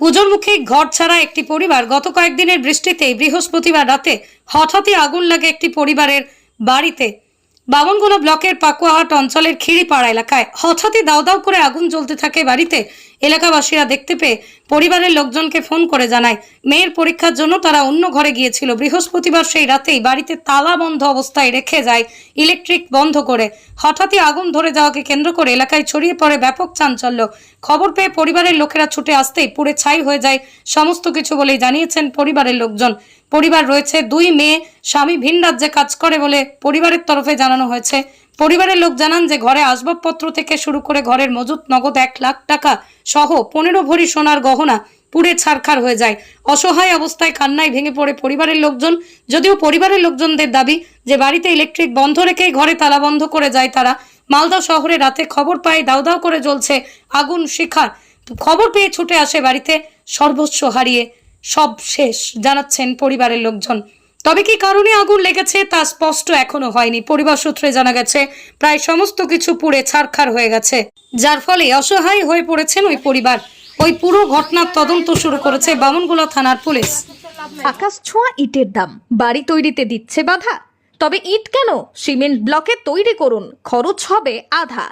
পুজোর মুখে ঘর ছাড়া একটি পরিবার। গত কয়েকদিনের বৃষ্টিতে বৃহস্পতিবার রাতে হঠাৎই আগুন লাগে একটি পরিবারের বাড়িতে। বামনগোলা ব্লকের পাকুয়াহাট অঞ্চলের খিড়িপাড়া এলাকায় হঠাৎই দাও দাউ করে আগুন জ্বলতে থাকে বাড়িতে। এলাকাবাসীরা দেখতে পেয়ে পরিবারের লোকজনকে ফোন করে জানায়। মেয়ের পরীক্ষার জন্য তারা অন্য ঘরে গিয়েছিল। বৃহস্পতিবার সেই রাতেই বাড়িতে তালা বন্ধ অবস্থায় রেখে যায় ইলেকট্রিক বন্ধ করে। হঠাৎই আগুন ধরে যাওয়াকে কেন্দ্র করে এলাকায় ছড়িয়ে পড়ে ব্যাপক চাঞ্চল্য। খবর পেয়ে পরিবারের লোকেরা ছুটে আসতেই পুড়ে ছাই হয়ে যায় সমস্ত কিছু বলেই জানিয়েছেন পরিবারের লোকজন। পরিবার রয়েছে দুই মেয়ে, স্বামী ভিন রাজ্যে কাজ করে বলে পরিবারের তরফে জানানো হয়েছে। পরিবারের লোক জানান যে ঘরে আসবাবপত্র থেকে শুরু করে ঘরের মজুত নগদ এক লাখ টাকা সহ পনেরো ভরি সোনার গহনা পুড়ে ছারখার হয়ে যায়। অসহায় অবস্থায় কান্নায় ভেঙে পড়ে পরিবারের লোকজন। যদিও পরিবারের লোকজনদের দাবি যে বাড়িতে ইলেকট্রিক বন্ধ রেখেই ঘরে তালা বন্ধ করে যায় তারা। মালদা শহরে রাতে খবর পায় দাউ দাউ করে জ্বলছে আগুন শিখার। খবর পেয়ে ছুটে আসে বাড়িতে সর্বস্ব হারিয়ে। সব শেষ, জানাচ্ছেন পরিবারের লোকজন। তবে কি কারণে আগুন লেগেছে তা স্পষ্ট এখনও হয়নি। পরিবার সূত্রে জানা গেছে, প্রায় সমস্ত কিছু পুড়ে ছারখার হয়ে গেছে। যার ফলে অসহায় হয়ে পড়েছেন ওই পরিবার। ওই পুরো ঘটনার তদন্ত শুরু করেছে বামনগোলা থানার পুলিশ। আকাশ ছোঁয়া ইটের দাম। বাড়ি তৈরিতে দিচ্ছে বাধা। তবে ইট কেন? সিমেন্ট ব্লকে তৈরি করুন। খরচ হবে আধা।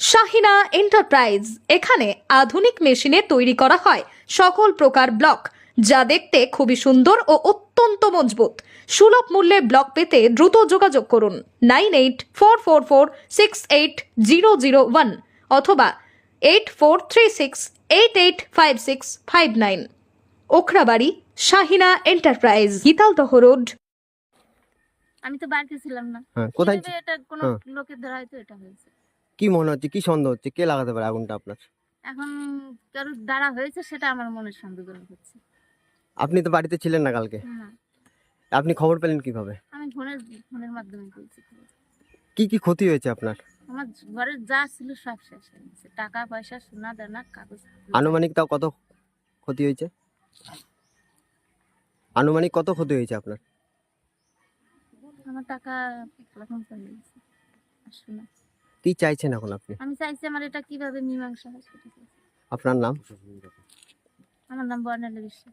শাহিনা এন্টারপ্রাইজ। এখানে আধুনিক মেশিনে তৈরি করা হয়। সকল প্রকার ব্লক। যা দেখতে খুবই সুন্দর ও অত্যন্ত মজবুত। সুলভ মূল্যে ব্লক পেতে দ্রুত যোগাযোগ করুন nine eight four four four six eight zero zero one অথবা eight four three six eight eight five six five nine. Okhrabari Shahina enterprise Gitaldaha road. আমি তো বাড়িতে ছিলাম না। হ্যাঁ কোথায় এটা কোনো হ্যাঁ। লোকের দ্বারা হয়তো এটা হয়েছে। কি মনে হচ্ছে? কি সন্দেহ হচ্ছে? কে লাগাতে পারে আগুনটা আপনার? এখন কারোর দ্বারা হয়েছে সেটা আমার মনের সন্দেহ হচ্ছে। আপনি তো বাড়িতে ছিলেন না কালকে। আপনি খবর পেলেন কীভাবে? আমি ফোনের ফোনের মাধ্যমে পেয়েছি খবর। কি কি ক্ষতি হয়েছে আপনার? আমার ঘরের যা ছিল সব শেষ হয়ে গেছে। টাকা পয়সা সোনা দানা কাগজ। আনুমানিক তাও কত ক্ষতি হয়েছে? আনুমানিক কত ক্ষতি হয়েছে আপনার? আমার টাকা এক লাখ গেছে। আর সোনা। কি চাইছেন এখন আপনি? আমি চাইছি আমার এটা কীভাবে মীমাংসা হয় সেটা। চাইছি। আপনার নাম? আমার নাম বর্ণালী বিশ্বাস।